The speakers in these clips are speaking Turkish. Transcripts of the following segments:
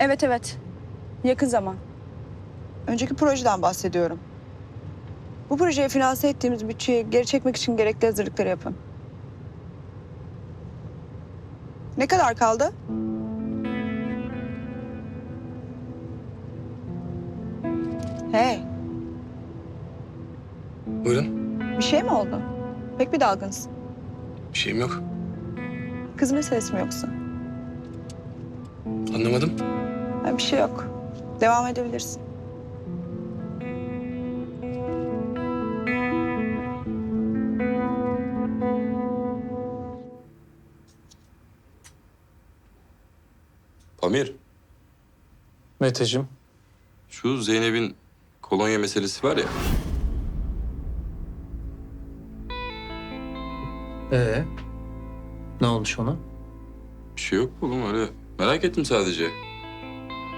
Evet evet. Yakın zaman. Önceki projeden bahsediyorum. Bu projeye finanse ettiğimiz bütçeyi geri çekmek için gerekli hazırlıkları yapın. Ne kadar kaldı? Hey, Buyurun. bir şey mi oldu? Pek bir dalgınsın. Bir şeyim yok. Kız meselesi mi yoksa? Anlamadım. Ha, bir şey yok. Devam edebilirsin. Pamir, Meteciğim. şu Zeynep'in kolonya meselesi var ya. Ee? Ne olmuş ona? Bir şey yok oğlum öyle. Merak ettim sadece.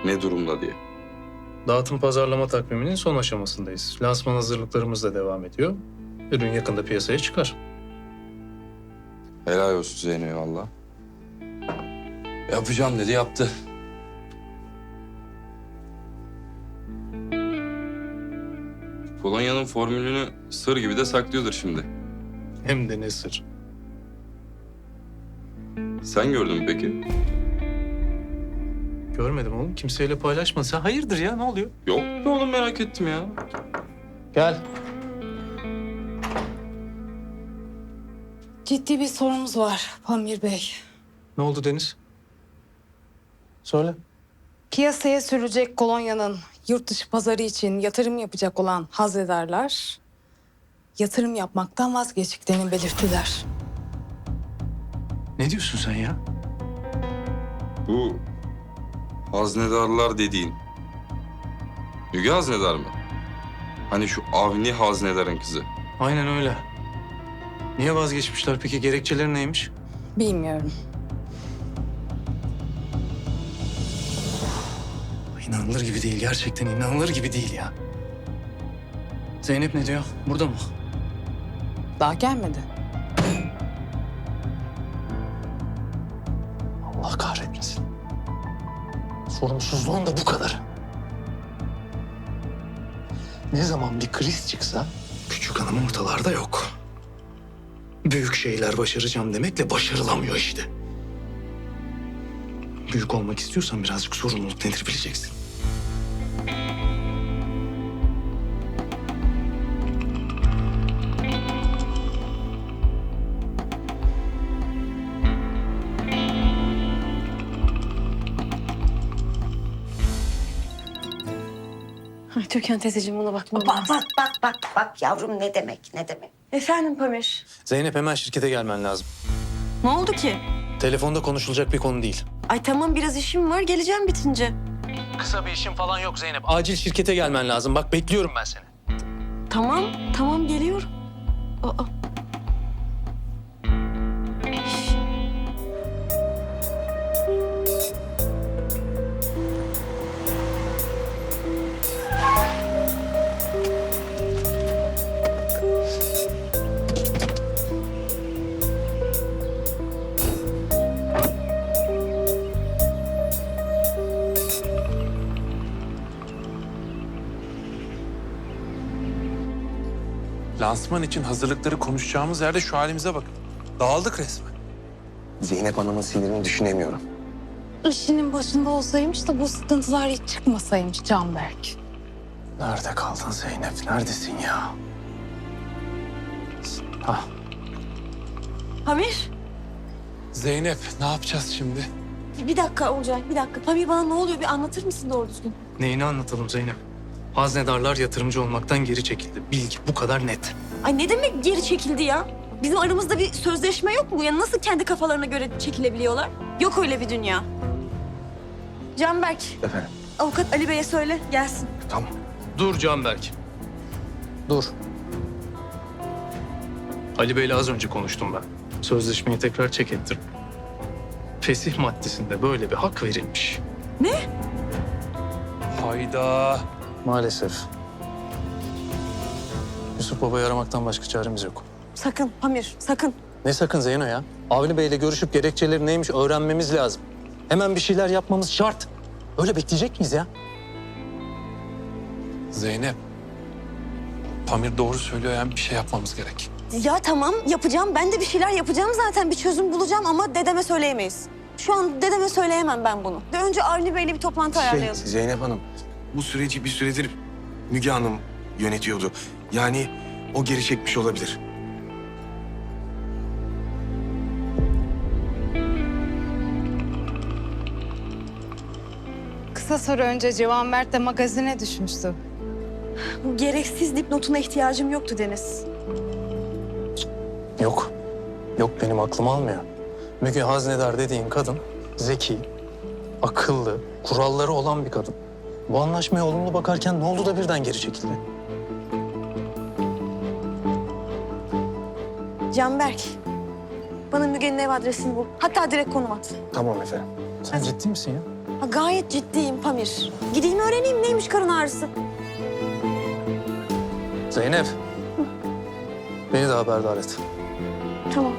Ne durumda diye. Dağıtım pazarlama takviminin son aşamasındayız. Lansman hazırlıklarımız da devam ediyor. Ürün yakında piyasaya çıkar. Helal olsun Zeynep'e valla. Yapacağım dedi yaptı. Kolonyanın formülünü sır gibi de saklıyordur şimdi. Hem de ne sır. Sen gördün mü peki? Görmedim oğlum. Kimseyle paylaşma. Sen hayırdır ya? Ne oluyor? Yok be oğlum merak ettim ya. Gel. Ciddi bir sorunumuz var Pamir Bey. Ne oldu Deniz? Söyle. Piyasaya sürülecek kolonyanın yurt dışı pazarı için yatırım yapacak olan haznedarlar yatırım yapmaktan vazgeçtiklerini belirttiler. Ne diyorsun sen ya? Bu haznedarlar dediğin. Müge haznedar mı? Hani şu Avni haznedarın kızı. Aynen öyle. Niye vazgeçmişler peki? Gerekçeleri neymiş? Bilmiyorum. İnanılır gibi değil. Gerçekten inanılır gibi değil ya. Zeynep ne diyor? Burada mı? Daha gelmedi. Allah kahretmesin. Sorumsuzluğun da bu kadar. Ne zaman bir kriz çıksa küçük hanım ortalarda yok. Büyük şeyler başaracağım demekle başarılamıyor işte. Büyük olmak istiyorsan birazcık sorumluluk nedir bileceksin. Ay Türkan teyzeciğim buna bakmam Bak lazım. bak bak bak bak yavrum ne demek ne demek. Efendim Pamir. Zeynep hemen şirkete gelmen lazım. Ne oldu ki? Telefonda konuşulacak bir konu değil. Ay tamam biraz işim var geleceğim bitince. Kısa bir işin falan yok Zeynep. Acil şirkete gelmen lazım. Bak bekliyorum ben seni. Tamam tamam geliyorum. Aa. Lansman için hazırlıkları konuşacağımız yerde şu halimize bakın. Dağıldık resmen. Zeynep Hanım'ın sinirini düşünemiyorum. İşinin başında olsaymış da bu sıkıntılar hiç çıkmasaymış Canberk. Nerede kaldın Zeynep? Neredesin ya? Hah, Pamir Zeynep ne yapacağız şimdi? bir dakika Olcay bir dakika. Pamir bana ne oluyor bir anlatır mısın doğru düzgün? neyini anlatalım Zeynep? Haznedarlar yatırımcı olmaktan geri çekildi. Bilgi bu kadar net. Ay ne demek geri çekildi ya? Bizim aramızda bir sözleşme yok mu? Ya nasıl kendi kafalarına göre çekilebiliyorlar? Yok öyle bir dünya. Canberk, Efendim? avukat Ali Bey'e söyle gelsin. Tamam. Dur Canberk. Dur. Ali Bey'le az önce konuştum ben. Sözleşmeyi tekrar çek ettim. Fesih maddesinde böyle bir hak verilmiş. Hayda. Maalesef. Yusuf Baba'yı aramaktan başka çaremiz yok. Sakın Pamir, sakın. Ne sakın Zeyno ya? Avni Bey'le görüşüp gerekçeleri neymiş öğrenmemiz lazım. Hemen bir şeyler yapmamız şart. Öyle bekleyecek miyiz ya? Zeynep. Pamir doğru söylüyor yani bir şey yapmamız gerek. Ya tamam yapacağım. Ben de bir şeyler yapacağım zaten. Bir çözüm bulacağım ama dedeme söyleyemeyiz. Şu an dedeme söyleyemem ben bunu. De önce Avni Bey'le bir toplantı Şey, ayarlayalım. Zeynep Hanım, bu süreci bir süredir Müge Hanım yönetiyordu. Yani o geri çekmiş olabilir. Kısa süre önce Civan Mert de magazine düşmüştü. Bu gereksiz dipnotuna ihtiyacım yoktu Deniz. Yok. Yok benim aklım almıyor. Müge Haznedar dediğin kadın zeki, akıllı, kuralları olan bir kadın. Bu anlaşmaya olumlu bakarken ne oldu da birden geri çekildi? Canberk. Bana Müge'nin ev adresini bul. Hatta direkt konum at. Tamam efendim. Sen ciddi misin ya? Ha, gayet ciddiyim Pamir. Gideyim öğreneyim neymiş karın ağrısı. Zeynep. Beni de haberdar et. Tamam.